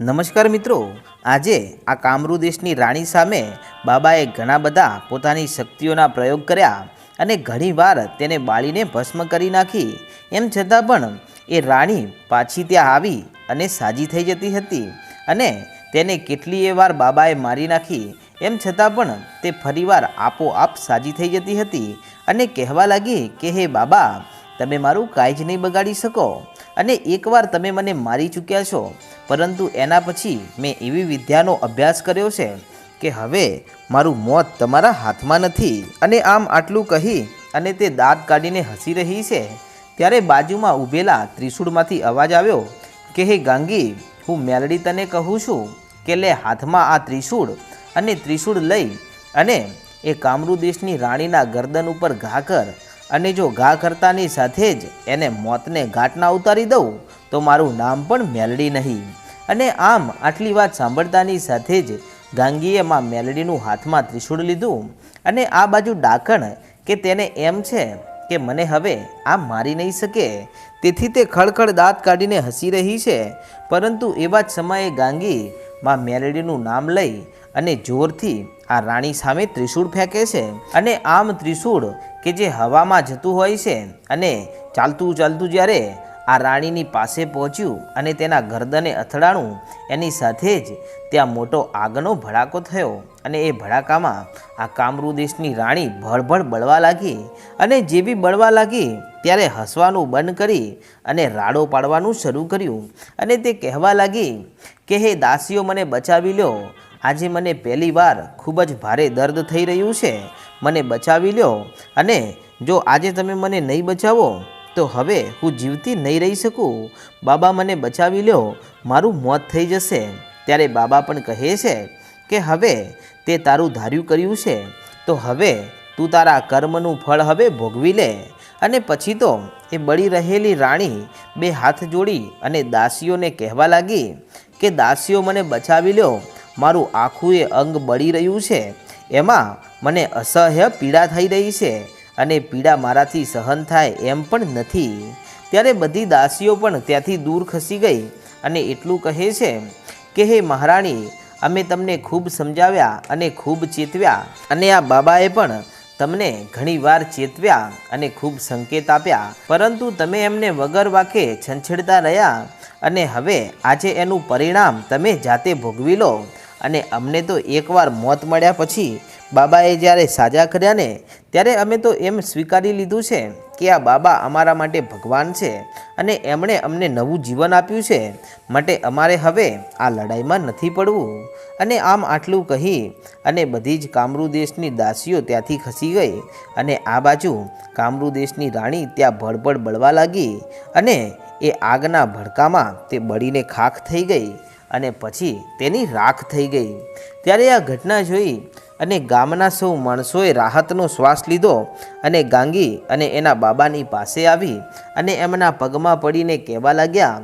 નમસ્કાર મિત્રો, આજે આ કામરૂ દેશની રાણી સામે બાબાએ ઘણા બધા પોતાની શક્તિઓના પ્રયોગ કર્યા અને ઘણીવાર તેને બાળીને ભસ્મ કરી નાખી. એમ છતાં પણ એ રાણી પાછી ત્યાં આવી અને સાજી થઈ જતી હતી અને તેને કેટલીય વાર બાબાએ મારી નાખી. એમ છતાં પણ તે ફરીવાર આપોઆપ સાજી થઈ જતી હતી અને કહેવા લાગી કે, હે બાબા, તમે મારું કાંઈ જ નહીં બગાડી શકો. અને એકવાર તમે મને મારી ચૂક્યા છો, પરંતુ એના પછી મેં એવી વિદ્યાનો અભ્યાસ કર્યો છે કે હવે મારું મોત તમારા હાથમાં નથી. અને આમ આટલું કહી અને તે દાંત કાઢીને હસી રહી છે, ત્યારે બાજુમાં ઊભેલા ત્રિશૂળમાંથી અવાજ આવ્યો કે, હે ગાંગી, હું મેલડી તને કહું છું કે લે હાથમાં આ ત્રિશૂળ અને ત્રિશૂળ લઈ અને એ કામરૂ દેશની રાણીના ગરદન ઉપર ઘા કર અને જો ઘા કરતાની સાથે જ એને મોતને ઘાટના ઉતારી દઉં, તો મારું નામ પણ મેલડી નહીં. અને આમ આટલી વાત સાંભળતાની સાથે જ ગાંગીએ માં મેલડીનું હાથમાં ત્રિશૂળ લીધું. અને આ બાજુ ડાકણ કે તેને એમ છે કે મને હવે આ મારી નહીં શકે. તેથી તે ખડખડ દાંત કાઢીને હસી રહી છે. પરંતુ એવા જ સમયે ગાંગી માં મેલડીનું નામ લઈ અને જોરથી આ રાણી સામે ત્રિશૂળ ફેંકે છે અને આમ ત્રિશૂળ કે જે હવામાં જતું હોય છે અને ચાલતું ચાલતું જ્યારે આ રાણીની પાસે પહોંચ્યું અને તેના ગરદને અથડાણું, એની સાથે જ ત્યાં મોટો આગનો ભડાકો થયો અને એ ભડાકામાં આ કામરૂ દેશની રાણી ભળભળ બળવા લાગી અને જે બી બળવા લાગી ત્યારે હસવાનું બંધ કરી અને રાડો પાડવાનું શરૂ કર્યું અને તે કહેવા લાગી કે, હે દાસીઓ, મને બચાવી લ્યો આજે મને પહેલીવાર ખૂબ જ ભારે દર્દ થઈ રહ્યું છે. મને બચાવી લ્યો. અને જો આજે તમે મને નહીં બચાવો, તો હવે હું જીવતી નહીં રહી શકું. બાબા મને બચાવી લ્યો. મારું મોત થઈ જશે. ત્યારે બાબા પણ કહે છે કે હવે તે તારું ધાર્યું કર્યું છે. તો હવે તું તારા કર્મનું ફળ હવે ભોગવી લે. અને પછી તો એ બળી રહેલી રાણી બે હાથ જોડી અને દાસીઓને કહેવા લાગી કે દાસીઓ મને બચાવી લ્યો. મારું આખું એ અંગ બળી રહ્યું છે. એમાં મને અસહ્ય પીડા થઈ રહી છે અને પીડા મારાથી સહન થાય એમ પણ નથી. ત્યારે બધી દાસીઓ પણ ત્યાંથી દૂર ખસી ગઈ અને એટલું કહે છે કે, હે મહારાણી, અમે તમને ખૂબ સમજાવ્યા અને ખૂબ ચેતવ્યા અને આ બાબાએ પણ તમને ઘણીવાર ચેતવ્યા અને ખૂબ સંકેત આપ્યા. પરંતુ તમે એમને વગર વાકે છંછેડતા રહ્યા અને હવે આજે એનું પરિણામ તમે જાતે ભોગવી લો. અને અમને તો એકવાર મોત મળ્યા પછી બાબાએ જ્યારે સાજા કર્યા ને, ત્યારે અમે તો એમ સ્વીકારી લીધું છે કે આ બાબા અમારા માટે ભગવાન છે અને એમણે અમને નવું જીવન આપ્યું છે. માટે અમારે હવે આ લડાઈમાં નથી પડવું. અને આમ આટલું કહી અને બધી જ કામરૂ દેશની દાસીઓ ત્યાંથી ખસી ગઈ અને આ બાજુ કામરૂ દેશની રાણી ત્યાં ભડભડ બળવા લાગી અને એ આગના ભડકામાં તે બળીને ખાખ થઈ ગઈ. અને પછી તેની રાખ થઈ ગઈ. ત્યારે આ ઘટના જોઈ અને ગામના સૌ માણસોએ રાહતનો શ્વાસ લીધો અને ગાંગી અને એના બાબાની પાસે આવી અને એમના પગમાં પડીને કહેવા લાગ્યા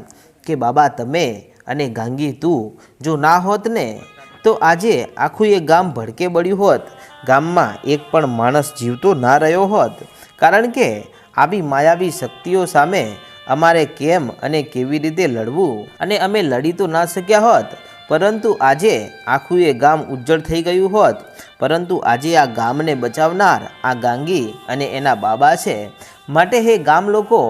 કે, બાબા, તમે અને ગાંગી તું જો ના હોત ને, તો આજે આખું એ ગામ ભડકે બળ્યું હોત. ગામમાં એક પણ માણસ જીવતો ના રહ્યો હોત. કારણ કે, આવી માયાવી શક્તિઓ સામે અમારે કેમ અને કેવી રીતે લડવું? અને અમે લડી તો ના શક્યા હોત, પરંતુ આજે આખું એ ગામ ઉજ્જળ થઈ ગયું હોત. પરંતુ આજે આ ગામને બચાવનાર આ ગાંગી અને એના બાબા છે. માટે હે ગામ લોકો,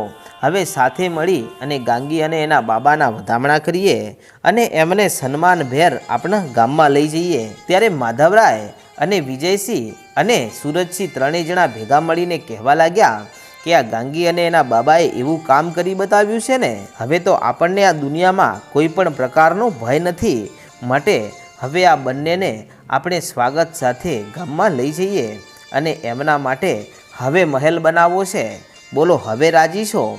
હવે સાથે મળી અને ગાંગી અને એના બાબાના વધામણા કરીએ અને એમને સન્માનભેર આપણા ગામમાં લઈ જઈએ. ત્યારે માધવરાય અને વિજયસિંહ અને સુરજસિંહ ત્રણેય જણા ભેગા મળીને કહેવા લાગ્યા કે આ ગાંગી અને એના બાબાએ એવું કામ કરી બતાવ્યું છે ને? હવે તો આપણને આ દુનિયામાં કોઈ પણ પ્રકારનો ભય નથી. માટે હવે આ બંનેને આપણે સ્વાગત સાથે ગામમાં લઈ જઈએ અને એમના માટે હવે મહેલ બનાવવો છે. બોલો, હવે રાજી છો?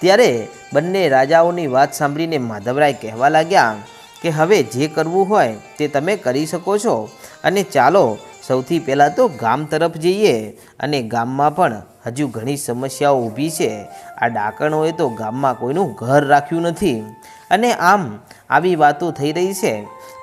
ત્યારે બંને રાજાઓની વાત સાંભળીને માધવરાય કહેવા લાગ્યા કે હવે જે કરવું હોય તે તમે કરી શકો છો. અને ચાલો, સૌથી પહેલાં તો ગામ તરફ જઈએ અને ગામમાં પણ હજુ ઘણી સમસ્યાઓ ઊભી છે. આ ડાકણોએ તો ગામમાં કોઈનું ઘર રાખ્યું નથી. અને આમ આવી વાતો થઈ રહી છે.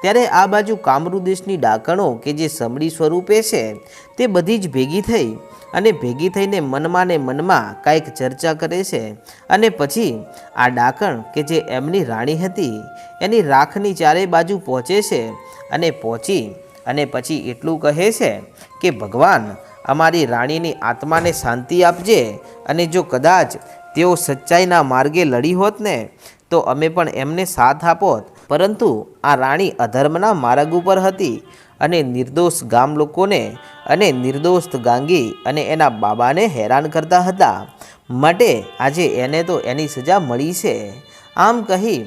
ત્યારે આ બાજુ કામરૂ દેશની ડાકણો કે જે સમડી સ્વરૂપે છે, તે બધી જ ભેગી થઈ અને ભેગી થઈને મનમાં ને મનમાં કાંઈક ચર્ચા કરે છે. અને પછી આ ડાકણ કે જે એમની રાણી હતી, એની રાખની ચારે બાજુ પહોંચે છે અને પહોંચી અને પછી એટલું કહે છે કે ભગવાન અમારી રાણીની આત્માને શાંતિ આપજે અને જો કદાચ તેઓ સચ્ચાઈના માર્ગે લડી હોત ને, તો અમે પણ એમને સાથ આપોત. પરંતુ આ રાણી અધર્મના માર્ગ ઉપર હતી અને નિર્દોષ ગામ લોકોને અને નિર્દોષ ગાંગી અને એના બાબાને હેરાન કરતા હતા. માટે આજે એને તો એની સજા મળી છે. આમ કહી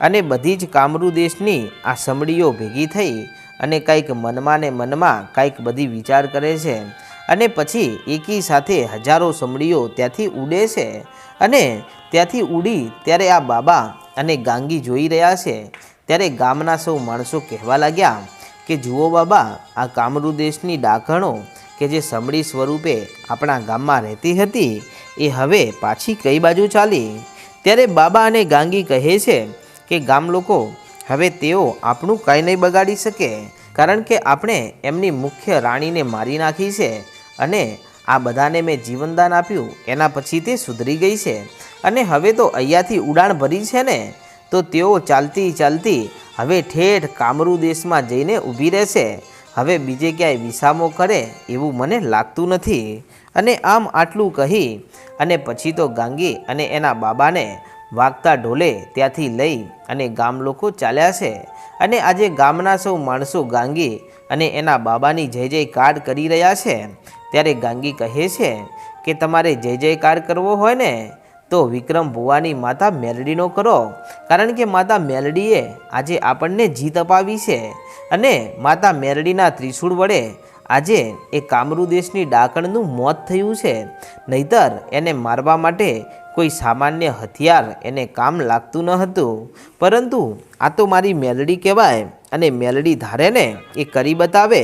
અને બધી જ કામરૂ દેશની આ સમડીઓ ભેગી થઈ અને કંઈક મનમાં ને મનમાં કંઈક બધી વિચાર કરે છે. અને પછી એકી સાથે હજારો સમડીઓ ત્યાંથી ઉડે છે અને ત્યાંથી ઉડી ત્યારે આ બાબા અને ગાંગી જોઈ રહ્યા છે. ત્યારે ગામના સૌ માણસો કહેવા લાગ્યા કે, જુઓ બાબા, આ કામરૂ દેશની ડાકણો કે જે સમડી સ્વરૂપે આપણા ગામમાં રહેતી હતી, એ હવે પાછી કઈ બાજુ ચાલી? ત્યારે બાબા અને ગાંગી કહે છે કે, ગામ લોકો, હવે તેઓ આપણું કાંઈ નહીં બગાડી શકે, કારણ કે આપણે એમની મુખ્ય રાણીને મારી નાખી છે. અને આ બધાને મેં જીવનદાન આપ્યું. એના પછી તે સુધરી ગઈ છે. અને હવે તો અહીંયાથી ઉડાણ ભરી છે ને, તો તેઓ ચાલતી ચાલતી હવે ઠેઠ કામરૂ દેશમાં જઈને ઊભી રહેશે. હવે બીજે ક્યાંય વિસામો કરે એવું મને લાગતું નથી. અને આમ આટલું કહી અને પછી તો ગાંગી અને એના બાબાને વાગતા ઢોલે ત્યાંથી લઈ અને ગામ લોકો ચાલ્યા છે. અને આજે ગામના સૌ માણસો ગાંગી અને એના બાબાની જય જયકાર કરી રહ્યા છે. ત્યારે ગાંગી કહે છે કે તમારે જય જયકાર કરવો હોય ને, તો વિક્રમ ભુવાની માતા મેલડીનો કરો. કારણ કે માતા મેલડીએ આજે આપણને જીત અપાવી છે અને માતા મેલડીના ત્રિશૂળ વડે આજે એ કામરૂ દેશની ડાકણનું મોત થયું છે. નહીતર એને મારવા માટે કોઈ સામાન્ય હથિયાર એને કામ લાગતું ન હતું. પરંતુ આ તો મારી મેલડી કહેવાય અને મેલડી ધારે ને એ કરી બતાવે.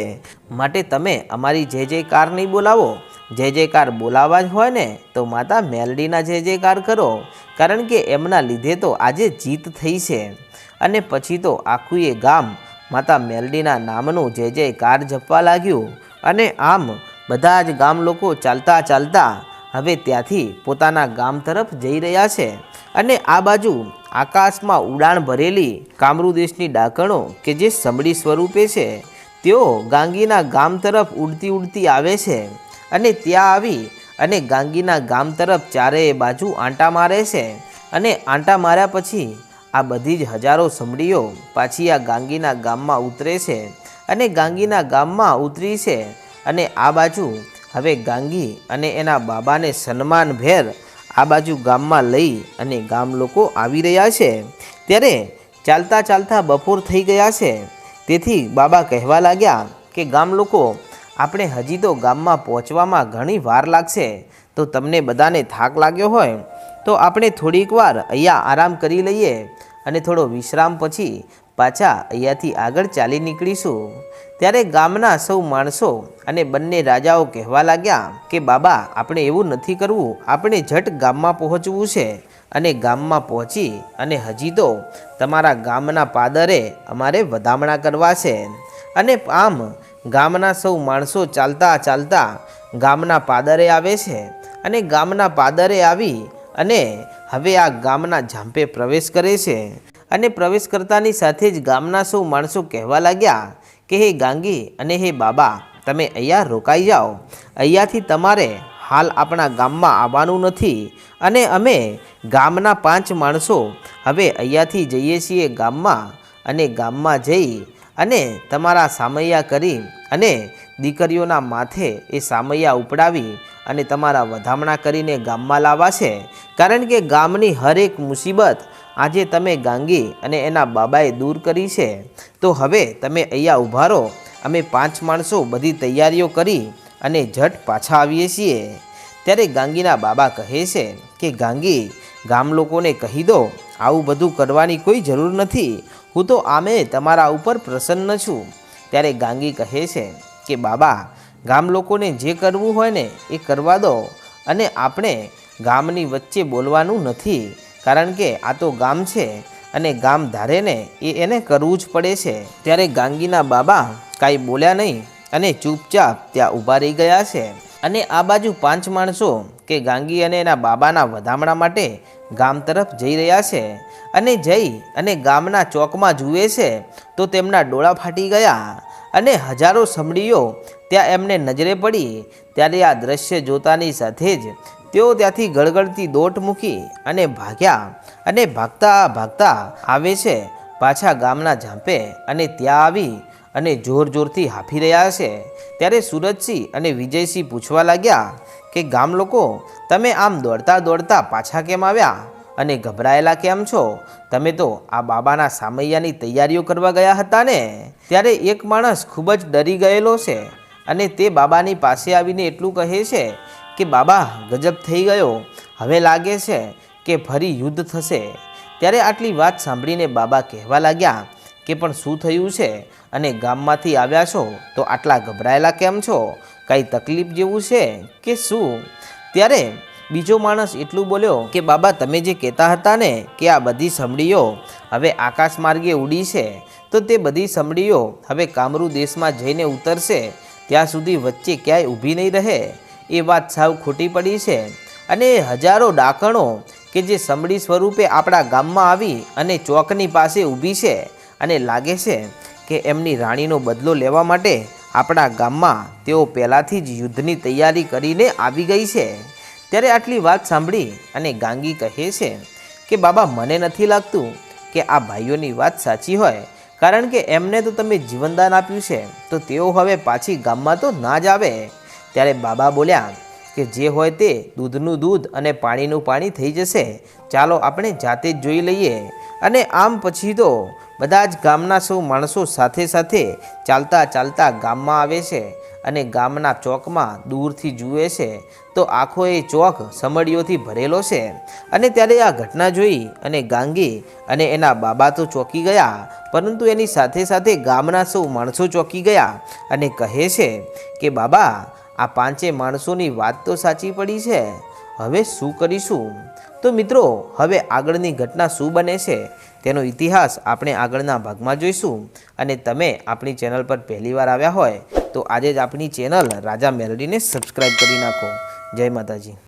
માટે તમે અમારી જે જે કાર નહીં બોલાવો, જે જે કાર બોલાવવા જ હોય ને, તો માતા મેલડીના જે જે કાર કરો. કારણ કે એમના લીધે તો આજે જીત થઈ છે. અને પછી તો આખું એ ગામ માતા મેલડીના નામનું જે જે કાર જપવા લાગ્યું. અને આમ બધા જ ગામ લોકો ચાલતા ચાલતા હવે ત્યાંથી પોતાના ગામ તરફ જઈ રહ્યા છે અને આ બાજુ આકાશમાં ઉડાણ ભરેલી કામરૂ દેશની ડાકણો કે જે સમડી સ્વરૂપે છે, તેઓ ગાંગીના ગામ તરફ ઉડતી ઉડતી આવે છે અને ત્યાં આવી અને ગાંગીના ગામ તરફ ચારેય બાજુ આંટા મારે છે અને આંટા માર્યા પછી આ બધી જ હજારો સમડીઓ પાછી આ ગાંગીના ગામમાં ઉતરે છે અને ગાંગીના ગામમાં ઉતરી છે અને આ બાજુ હવે ગાંગી અને એના બાબાને સન્માનભેર આ બાજુ ગામમાં લઈ અને ગામ લોકો આવી રહ્યા છે. ત્યારે ચાલતા ચાલતા બપોર થઈ ગયા છે. તેથી બાબા કહેવા લાગ્યા કે, ગામ લોકો, આપણે હજી તો ગામમાં પહોંચવામાં ઘણી વાર લાગશે. તો તમને બધાને થાક લાગ્યો હોય? તો આપણે થોડીક વાર અહીંયા આરામ કરી લઈએ અને થોડો વિશ્રામ પછી પાછા અહીંયાથી આગળ ચાલી નીકળીશું. ત્યારે ગામના સૌ માણસો અને બંને રાજાઓ કહેવા લાગ્યા કે, બાબા, આપણે એવું નથી કરવું. આપણે ઝટ ગામમાં પહોંચવું છે. અને ગામમાં પહોંચી અને હજી તો તમારા ગામના પાદરે અમારે વધામણા કરવા છે. અને આમ ગામના સૌ માણસો ચાલતા ચાલતા ગામના પાદરે આવે છે. અને ગામના પાદરે આવી અને હવે આ ગામના ઝાંપે પ્રવેશ કરે છે. અને પ્રવેશ કરતાની સાથે જ ગામના સૌ માણસો કહેવા લાગ્યા કે, હે ગાંગી અને હે બાબા, તમે અહીંયા રોકાઈ જાઓ. અહીંયાથી તમારે હાલ આપણા ગામમાં આવવાનું નથી અને અમે ગામના પાંચ માણસો હવે અહીંયાથી જઈએ છીએ ગામમાં અને ગામમાં જઈ અને તમારા સામૈયા કરી અને દીકરીઓના માથે એ સામૈયા ઉપડાવી અને તમારા વધામણા કરીને ગામમાં લાવા છે કારણ કે ગામની હરેક મુસીબત આજે તમે ગાંગી અને એના બાબાએ દૂર કરી છે, તો હવે તમે અહીંયા ઊભા રહો. અમે પાંચ માણસો બધી તૈયારીઓ કરી અને ઝટ પાછા આવીએ છીએ. ત્યારે ગાંગીના બાબા કહે છે કે, ગાંગી, ગામ લોકોને કહી દો, આવું બધું કરવાની કોઈ જરૂર નથી. હું તો આમે તમારા ઉપર પ્રસન્ન છું. ત્યારે ગાંગી કહે છે કે, બાબા, ગામ લોકોને જે કરવું હોય ને એ કરવા દો અને આપણે ગામની વચ્ચે બોલવાનું નથી. કારણ કે આ તો ગામ છે અને ગામ ધારે ને એ એને કરવું જ પડે છે. ત્યારે ગાંગીના બાબા કાંઈ બોલ્યા નહીં અને ચૂપચાપ ત્યાં ઊભા રહી ગયા છે. અને આ બાજુ પાંચ માણસો કે ગાંગી અને એના બાબાના વધામણા માટે ગામ તરફ જઈ રહ્યા છે. અને જઈ અને ગામના ચોકમાં જુએ છે તો તેમના ડોળા ફાટી ગયા અને હજારો સમડીઓ ત્યાં એમને નજરે પડી. ત્યારે આ દ્રશ્ય જોતાની સાથે જ તેઓ ત્યાંથી ગળગળતી દોટ મૂકી અને ભાગ્યા અને ભાગતા ભાગતા આવે છે, પાછા ગામના ઝાંપે અને ત્યાં આવી અને જોર જોરથી હાફી રહ્યા છે. ત્યારે સુરજસિંહ અને વિજયસિંહ પૂછવા લાગ્યા કે, ગામ લોકો, તમે આમ દોડતા દોડતા પાછા કેમ આવ્યા? અને ગભરાયેલા કેમ છો? તમે તો આ બાબાના સામૈયાની તૈયારીઓ કરવા ગયા હતા ને? ત્યારે એક માણસ ખૂબ જ ડરી ગયેલો છે અને તે બાબાની પાસે આવીને એટલું કહે છે કે બાબા, ગજબ થઈ ગયો. હવે લાગે છે કે ફરી યુદ્ધ થશે. ત્યારે આટલી વાત સાંભળીને બાબા કહેવા લાગ્યા કે, પણ શું થયું છે? અને ગામમાંથી આવ્યા છો તો આટલા ગભરાયેલા કેમ છો? કાંઈ તકલીફ જેવું છે કે શું? ત્યારે બીજો માણસ એટલું બોલ્યો કે, બાબા, તમે જે કહેતા હતા ને કે આ બધી સમડીઓ હવે આકાશ માર્ગે ઉડી છે, તો તે બધી સમડીઓ હવે કામરૂ દેશમાં જઈને ઉતરશે. ત્યાં સુધી વચ્ચે ક્યાંય ઊભી નહીં રહે. એ વાત સાવ ખોટી પડી છે. અને હજારો ડાકણો કે જે સમડી સ્વરૂપે આપણા ગામમાં આવી અને ચોકની પાસે ઊભી છે અને લાગે છે કે એમની રાણીનો બદલો લેવા માટે આપણા ગામમાં તેઓ પહેલાંથી જ યુદ્ધની તૈયારી કરીને આવી ગઈ છે. ત્યારે આટલી વાત સાંભળી અને ગાંગી કહે છે કે, બાબા, મને નથી લાગતું કે આ ભાઈઓની વાત સાચી હોય. કારણ કે એમને તો તમે જીવનદાન આપ્યું છે, તો તેઓ હવે પાછી ગામમાં તો ના જ આવે. ત્યારે બાબા બોલ્યા કે જે હોય તે દૂધનું દૂધ અને પાણીનું પાણી થઈ જશે. ચાલો આપણે જાતે જ જોઈ લઈએ. અને આમ પછી તો બધા જ ગામના સૌ માણસો સાથે સાથે ચાલતા ચાલતા ગામમાં આવે છે અને ગામના ચોકમાં દૂરથી જુએ છે. તો આખો એ ચોક સમડીઓથી ભરેલો છે. અને ત્યારે આ ઘટના જોઈ અને ગાંગી અને એના બાબા તો ચોંકી ગયા, પરંતુ એની સાથે સાથે ગામના સૌ માણસો ચોંકી ગયા અને કહે છે કે, બાબા આ પાંચે માણસોની વાત તો સાચી પડી છે. હવે શું કરીશું? તો મિત્રો, હવે આગળની ઘટના શું બને છે? તેનો ઇતિહાસ આપણે આગળના ભાગમાં જોઈશું. અને તમે આપણી ચેનલ પર પહેલીવાર આવ્યા હોય, તો આજે જ આપણી ચેનલ રાજા મેલડીને સબસ્ક્રાઈબ કરી નાખો. જય માતાજી.